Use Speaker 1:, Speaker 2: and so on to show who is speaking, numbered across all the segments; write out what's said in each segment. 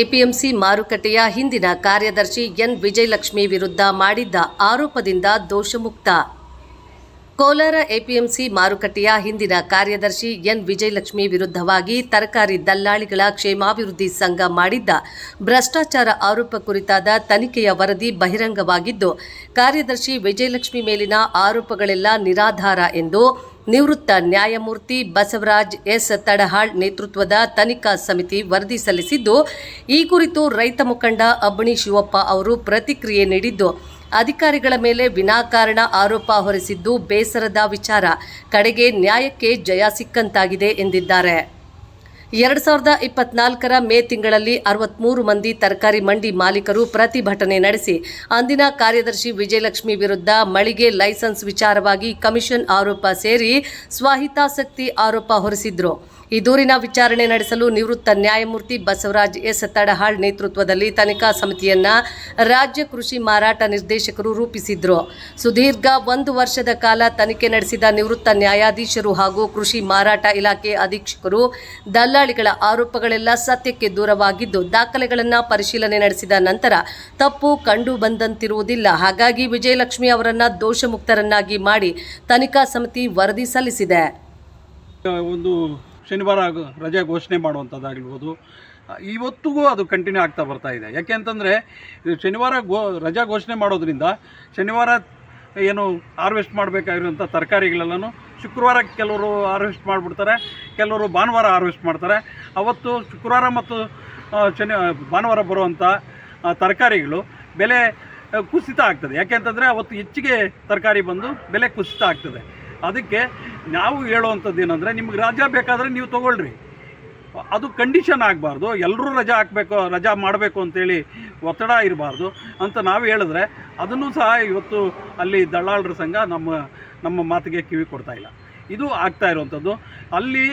Speaker 1: APMC ಮಾರುಕಟ್ಟೆಯ ಹಿಂದಿನ ಕಾರ್ಯದರ್ಶಿ ಎನ್. ವಿಜಯಲಕ್ಷ್ಮಿ ವಿರುದ್ಧ ಮಾಡಿದ್ದ ಆರೋಪದಿಂದ ದೋಷಮುಕ್ತ. ಕೋಲಾರ ಎಪಿಎಂಸಿ ಮಾರುಕಟ್ಟೆಯ ಹಿಂದಿನ ಕಾರ್ಯದರ್ಶಿ ಎನ್. ವಿಜಯಲಕ್ಷ್ಮಿ ವಿರುದ್ಧವಾಗಿ ತರಕಾರಿ ದಲ್ಲಾಳಿಗಳ ಕ್ಷೇಮಾಭಿವೃದ್ಧಿ ಸಂಘ ಮಾಡಿದ್ದ ಭ್ರಷ್ಟಾಚಾರ ಆರೋಪ ಕುರಿತಾದ ತನಿಖೆಯ ವರದಿ ಬಹಿರಂಗವಾಗಿದ್ದು, ಕಾರ್ಯದರ್ಶಿ ವಿಜಯಲಕ್ಷ್ಮಿ ಮೇಲಿನ ಆರೋಪಗಳೆಲ್ಲ ನಿರಾಧಾರ ಎಂದು ನಿವೃತ್ತ ನ್ಯಾಯಮೂರ್ತಿ ಬಸವರಾಜ್ ಎಸ್ ತಡಹಾಳ್ ನೇತೃತ್ವದ ತನಿಖಾ ಸಮಿತಿ ವರದಿ ಸಲ್ಲಿಸಿದ್ದು, ಈ ಕುರಿತು ರೈತ ಮುಖಂಡ ಅಬ್ಬಣಿ ಶಿವಪ್ಪ ಅವರು ಪ್ರತಿಕ್ರಿಯೆ ನೀಡಿದ್ದು, ಅಧಿಕಾರಿಗಳ ಮೇಲೆ ವಿನಾಕಾರಣ ಆರೋಪ ಹೊರಿಸಿದ್ದು ಬೇಸರದ ವಿಚಾರ. ಕಡೆಗೆ ನ್ಯಾಯಕ್ಕೆ ಜಯ ಸಿಕ್ಕಂತಾಗಿದೆ ಎಂದಿದ್ದಾರೆ. ಎರಡು ಸಾವಿರದ ಇಪ್ಪತ್ನಾಲ್ಕರ ಮೇ ತಿಂಗಳಲ್ಲಿ ಅರವತ್ಮೂರು ಮಂದಿ ತರಕಾರಿ ಮಂಡಿ ಮಾಲೀಕರು ಪ್ರತಿಭಟನೆ ನಡೆಸಿ, ಅಂದಿನ ಕಾರ್ಯದರ್ಶಿ ವಿಜಯಲಕ್ಷ್ಮಿ ವಿರುದ್ಧ ಮಳಿಗೆ ಲೈಸೆನ್ಸ್ ವಿಚಾರವಾಗಿ ಕಮಿಷನ್ ಆರೋಪ ಸೇರಿ ಸ್ವಹಿತಾಸಕ್ತಿ ಆರೋಪ ಹೊರಿಸಿದ್ರು. ಈ ದೂರಿನ ವಿಚಾರಣೆ ನಡೆಸಲು ನಿವೃತ್ತ ನ್ಯಾಯಮೂರ್ತಿ ಬಸವರಾಜ್ ಎಸ್. ತಡಹಾಳ್ ನೇತೃತ್ವದಲ್ಲಿ ತನಿಖಾ ಸಮಿತಿಯನ್ನ ರಾಜ್ಯ ಕೃಷಿ ಮಾರಾಟ ನಿರ್ದೇಶಕರು ರೂಪಿಸಿದ್ರು. ಸುದೀರ್ಘ ಒಂದು ವರ್ಷದ ಕಾಲ ತನಿಖೆ ನಡೆಸಿದ ನಿವೃತ್ತ ನ್ಯಾಯಾಧೀಶರು ಹಾಗೂ ಕೃಷಿ ಮಾರಾಟ ಇಲಾಖೆ ಅಧೀಕ್ಷಕರು ದಲ್ಲಾಳಿಗಳ ಆರೋಪಗಳೆಲ್ಲ ಸತ್ಯಕ್ಕೆ ದೂರವಾಗಿದ್ದು ದಾಖಲೆಗಳನ್ನು ಪರಿಶೀಲನೆ ನಡೆಸಿದ ನಂತರ ತಪ್ಪು ಕಂಡು ಬಂದಂತಿರುವುದಿಲ್ಲ. ಹಾಗಾಗಿ ವಿಜಯಲಕ್ಷ್ಮಿ ಅವರನ್ನ ದೋಷಮುಕ್ತರನ್ನಾಗಿ ಮಾಡಿ ತನಿಖಾ ಸಮಿತಿ ವರದಿ ಸಲ್ಲಿಸಿದೆ.
Speaker 2: ಒಂದು ಶನಿವಾರ ರಜೆ ಘೋಷಣೆ ಮಾಡುವಂಥದ್ದಾಗಿರ್ಬೋದು ಇವತ್ತಿಗೂ ಅದು ಕಂಟಿನ್ಯೂ ಆಗ್ತಾ ಬರ್ತಾ ಇದೆ. ಯಾಕೆ ಅಂತಂದರೆ ಶನಿವಾರ ಗೋ, ರಜಾ ಘೋಷಣೆ ಮಾಡೋದ್ರಿಂದ ಶನಿವಾರ ಏನು ಹಾರ್ವೆಸ್ಟ್ ಮಾಡಬೇಕಾಗಿರುವಂಥ ತರಕಾರಿಗಳೆಲ್ಲನೂ ಶುಕ್ರವಾರ ಕೆಲವರು ಹಾರ್ವೆಸ್ಟ್ ಮಾಡಿಬಿಡ್ತಾರೆ, ಕೆಲವರು ಭಾನುವಾರ ಹಾರ್ವೆಸ್ಟ್ ಮಾಡ್ತಾರೆ. ಅವತ್ತು ಶುಕ್ರವಾರ ಮತ್ತು ಶನಿ ಭಾನುವಾರ ಬರುವಂಥ ತರಕಾರಿಗಳು ಬೆಲೆ ಕುಸಿತ ಆಗ್ತದೆ. ಯಾಕೆಂತಂದರೆ ಅವತ್ತು ಹೆಚ್ಚಿಗೆ ತರಕಾರಿ ಬಂದು ಬೆಲೆ ಕುಸಿತ ಆಗ್ತದೆ. ಅದಕ್ಕೆ ನಾವು ಹೇಳುವಂಥದ್ದು ಏನಂದರೆ ನಿಮ್ಗೆ ರಜಾ ಬೇಕಾದರೆ ನೀವು ತೊಗೊಳ್ರಿ. ಅದು ಕಂಡೀಷನ್ ಆಗಬಾರ್ದು. ಎಲ್ಲರೂ ರಜಾ ಹಾಕಬೇಕು, ರಜಾ ಮಾಡಬೇಕು ಅಂತೇಳಿ ಒತ್ತಡ ಇರಬಾರ್ದು ಅಂತ ನಾವು ಹೇಳಿದ್ರೆ ಅದನ್ನು ಸಹ ಇವತ್ತು ಅಲ್ಲಿ ದಳ್ಳಾಳರ ಸಂಘ ನಮ್ಮ ನಮ್ಮ ಮಾತಿಗೆ ಕಿವಿ ಕೊಡ್ತಾ ಇಲ್ಲ. ಇದು ಆಗ್ತಾ ಇರುವಂಥದ್ದು. ಅಲ್ಲಿ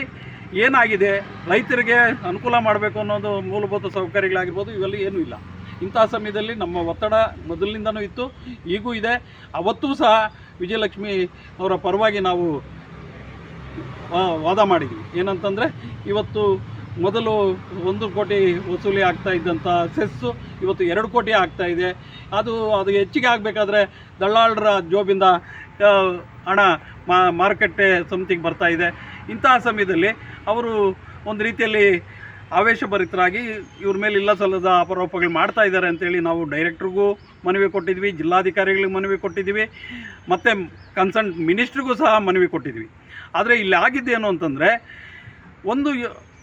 Speaker 2: ಏನಾಗಿದೆ? ರೈತರಿಗೆ ಅನುಕೂಲ ಮಾಡಬೇಕು ಅನ್ನೋದು ಮೂಲಭೂತ ಸೌಕರ್ಯಗಳಾಗಿರ್ಬೋದು, ಇವೆಲ್ಲ ಏನೂ ಇಲ್ಲ. ಇಂಥ ಸಮಯದಲ್ಲಿ ನಮ್ಮ ಒತ್ತಡ ಮೊದಲಿನಿಂದನೂ ಇತ್ತು, ಈಗೂ ಇದೆ. ಅವತ್ತೂ ಸಹ ವಿಜಯಲಕ್ಷ್ಮಿ ಅವರ ಪರವಾಗಿ ನಾವು ವಾದ ಮಾಡಿದ್ವಿ. ಏನಂತಂದರೆ, ಇವತ್ತು ಮೊದಲು ಒಂದು ಕೋಟಿ ವಸೂಲಿ ಆಗ್ತಾ ಇದ್ದಂಥ ಸೆಸ್ಸು ಇವತ್ತು ಎರಡು ಕೋಟಿ ಆಗ್ತಾ ಇದೆ. ಅದು ಅದು ಹೆಚ್ಚಿಗೆ ಆಗಬೇಕಾದ್ರೆ ದಳ್ಳಾಳರ ಜೋಬಿಂದ ಹಣ ಮಾರುಕಟ್ಟೆ ಸಮಿತಿಗೆ ಬರ್ತಾ ಇದೆ. ಇಂತಹ ಸಮಯದಲ್ಲಿ ಅವರು ಒಂದು ರೀತಿಯಲ್ಲಿ ಆವೇಶಭರಿತರಾಗಿ ಇವ್ರ ಮೇಲೆ ಇಲ್ಲ ಸಲ್ಲದ ಆರೋಪಗಳು ಮಾಡ್ತಾ ಇದ್ದಾರೆ ಅಂತೇಳಿ ನಾವು ಡೈರೆಕ್ಟ್ರಿಗೂ ಮನವಿ ಕೊಟ್ಟಿದ್ವಿ, ಜಿಲ್ಲಾಧಿಕಾರಿಗಳಿಗೆ ಮನವಿ ಕೊಟ್ಟಿದ್ವಿ ಮತ್ತು ಕನ್ಸರ್ನ್ ಮಿನಿಸ್ಟ್ರಿಗೂ ಸಹ ಮನವಿ ಕೊಟ್ಟಿದ್ವಿ ಆದರೆ ಇಲ್ಲಿ ಆಗಿದ್ದೇನು ಅಂತಂದರೆ ಒಂದು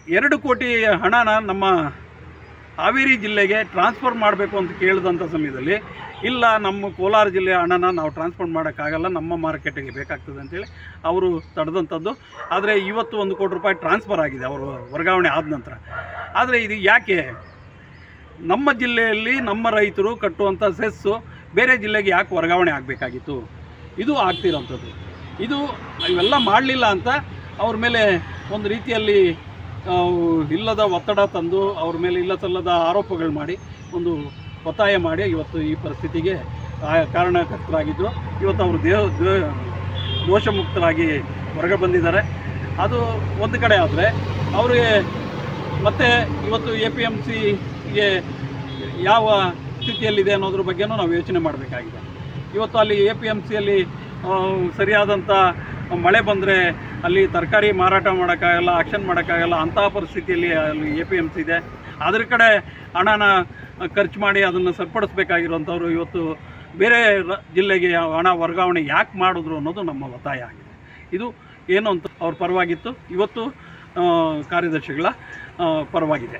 Speaker 2: ಎರಡು ಕೋಟಿ ಹಣನ ನಮ್ಮ ಹಾವೇರಿ ಜಿಲ್ಲೆಗೆ ಟ್ರಾನ್ಸ್ಫರ್ ಮಾಡಬೇಕು ಅಂತ ಕೇಳಿದಂಥ ಸಮಯದಲ್ಲಿ, ಇಲ್ಲ, ನಮ್ಮ ಕೋಲಾರ ಜಿಲ್ಲೆಯ ಹಣನ ನಾವು ಟ್ರಾನ್ಸ್ಫರ್ ಮಾಡೋಕ್ಕಾಗಲ್ಲ, ನಮ್ಮ ಮಾರ್ಕೆಟಿಗೆ ಬೇಕಾಗ್ತದೆ ಅಂತೇಳಿ ಅವರು ತಡೆದಂಥದ್ದು. ಆದರೆ ಇವತ್ತು ಒಂದು ಕೋಟಿ ರೂಪಾಯಿ ಟ್ರಾನ್ಸ್ಫರ್ ಆಗಿದೆ ಅವರು ವರ್ಗಾವಣೆ ಆದ ನಂತರ. ಆದರೆ ಇದು ಯಾಕೆ? ನಮ್ಮ ಜಿಲ್ಲೆಯಲ್ಲಿ ನಮ್ಮ ರೈತರು ಕಟ್ಟುವಂಥ ಸೆಸ್ಸು ಬೇರೆ ಜಿಲ್ಲೆಗೆ ಯಾಕೆ ವರ್ಗಾವಣೆ ಆಗಬೇಕಾಗಿತ್ತು? ಇದು ಆಗ್ತಿರೋಂಥದ್ದು. ಇದು ಇವೆಲ್ಲ ಮಾಡಲಿಲ್ಲ ಅಂತ ಅವ್ರ ಮೇಲೆ ಒಂದು ರೀತಿಯಲ್ಲಿ ಇಲ್ಲದ ಒತ್ತಡ ತಂದು ಅವ್ರ ಮೇಲೆ ಇಲ್ಲಸಲ್ಲದ ಆರೋಪಗಳು ಮಾಡಿ ಒಂದು ಒತ್ತಾಯ ಮಾಡಿ ಇವತ್ತು ಈ ಪರಿಸ್ಥಿತಿಗೆ ಕಾರಣಕರ್ತರಾಗಿದ್ದರು ಇವತ್ತು ಅವರು ದೇಹ ದೋಷಮುಕ್ತರಾಗಿ ಹೊರಗೆ ಬಂದಿದ್ದಾರೆ. ಅದು ಒಂದು ಕಡೆ ಆದರೆ ಅವರಿಗೆ ಮತ್ತೆ ಇವತ್ತು ಎ ಪಿ ಎಂ ಸಿಗೆ ಯಾವ ಸ್ಥಿತಿಯಲ್ಲಿದೆ ಅನ್ನೋದ್ರ ಬಗ್ಗೆನೂ ನಾವು ಯೋಚನೆ ಮಾಡಬೇಕಾಗಿದೆ. ಇವತ್ತು ಅಲ್ಲಿ ಎ ಪಿ ಎಂ ಸಿಯಲ್ಲಿ ಸರಿಯಾದಂಥ ಮಳೆ ಬಂದರೆ ಅಲ್ಲಿ ತರಕಾರಿ ಮಾರಾಟ ಮಾಡೋಕ್ಕಾಗಲ್ಲ ಆಕ್ಷನ್ ಮಾಡೋಕ್ಕಾಗಲ್ಲ ಅಂತಹ ಪರಿಸ್ಥಿತಿಯಲ್ಲಿ ಅಲ್ಲಿ ಎ ಪಿ ಎಂ ಸಿ ಇದೆ. ಅದ್ರ ಕಡೆ ಹಣನ ಖರ್ಚು ಮಾಡಿ ಅದನ್ನು ಸರಿಪಡಿಸ್ಬೇಕಾಗಿರುವಂಥವ್ರು ಇವತ್ತು ಬೇರೆ ಜಿಲ್ಲೆಗೆ ಹಣ ವರ್ಗಾವಣೆ ಯಾಕೆ ಮಾಡಿದ್ರು ಅನ್ನೋದು ನಮ್ಮ ಒತ್ತಾಯ ಆಗಿದೆ. ಇದು ಏನು ಅಂತ ಅವ್ರ ಪರವಾಗಿತ್ತು. ಇವತ್ತು ಕಾರ್ಯದರ್ಶಿಗಳ ಪರವಾಗಿದೆ.